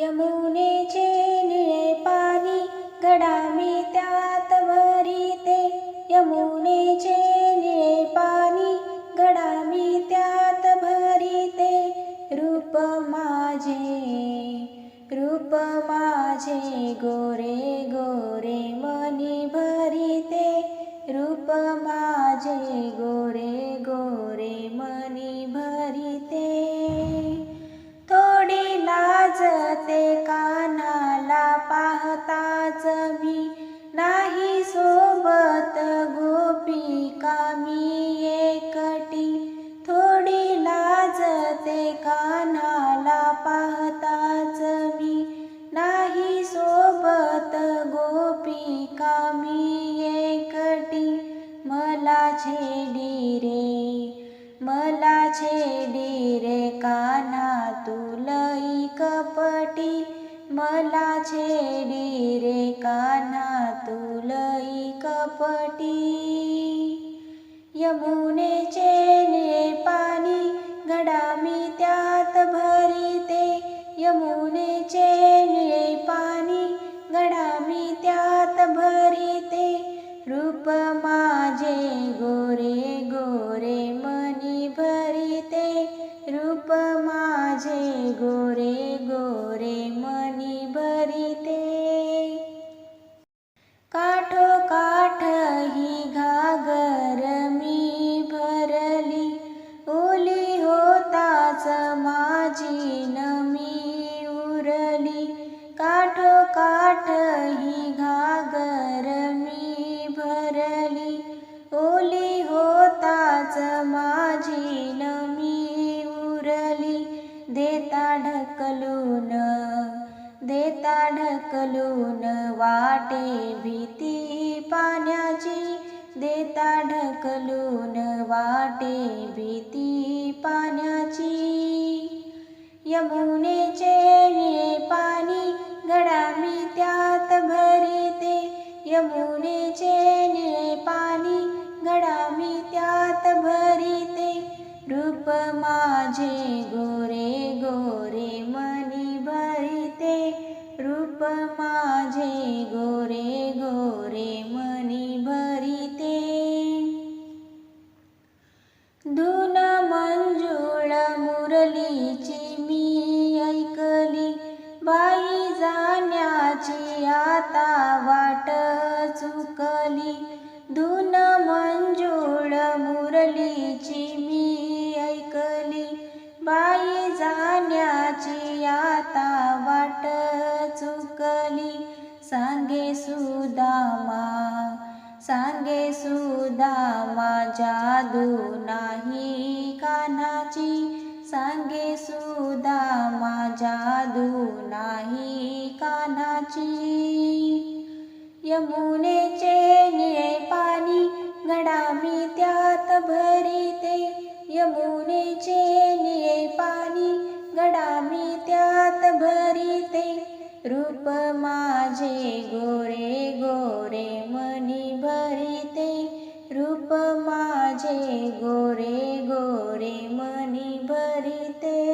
यमुनेचे निळे पाणी गडा मी त्यात भरीते। यमुनेचे निळे पाणी गडा मी त्यात भरीते। रूप माझे रूप माझे गोरे गोरे छेडी रे काना तुलई कपटी. मला छेडी रे काना तुलई कपटी. यमुनेचे ने पाणी गडा मी त्यात भरीते. यमुनेचे ने पाणी गडा मी त्यात भरीते. रूप माझे गोरे गोरे भरीते. काठो काठ ही घागर मी भरली. ओली होताच माझी नमी उरली. काठो काठ ही घागर मी भरली. ओली होताच माझी नमी उरली. देता ढकलून देता ढकलून वाटे भीती पाण्याची. देता ढकलून वाटे भीती पाण्याची. यमुनेचे निळे पाणी घडामी त्यात भरीते. यमुनेचे मुरलीची मी ऐकली. बाई जाण्याची आता वाट चुकली. धुन मंजूळ मुरलीची मी ऐकली. बाई जाण्याची आता वाट चुकली. सांगे सुदामा सांगे सुदामा जादू नाही. साधू नाही कानाची. यमुनेचे निळे पाणी गडामी त्यात भरिते. यमुनेचे निळे पाणी गडामी त्यात भरिते. रूप माझे गोरे गोरे मनी भरिते. रूप माझे गोरे गोरे मनी भरिते.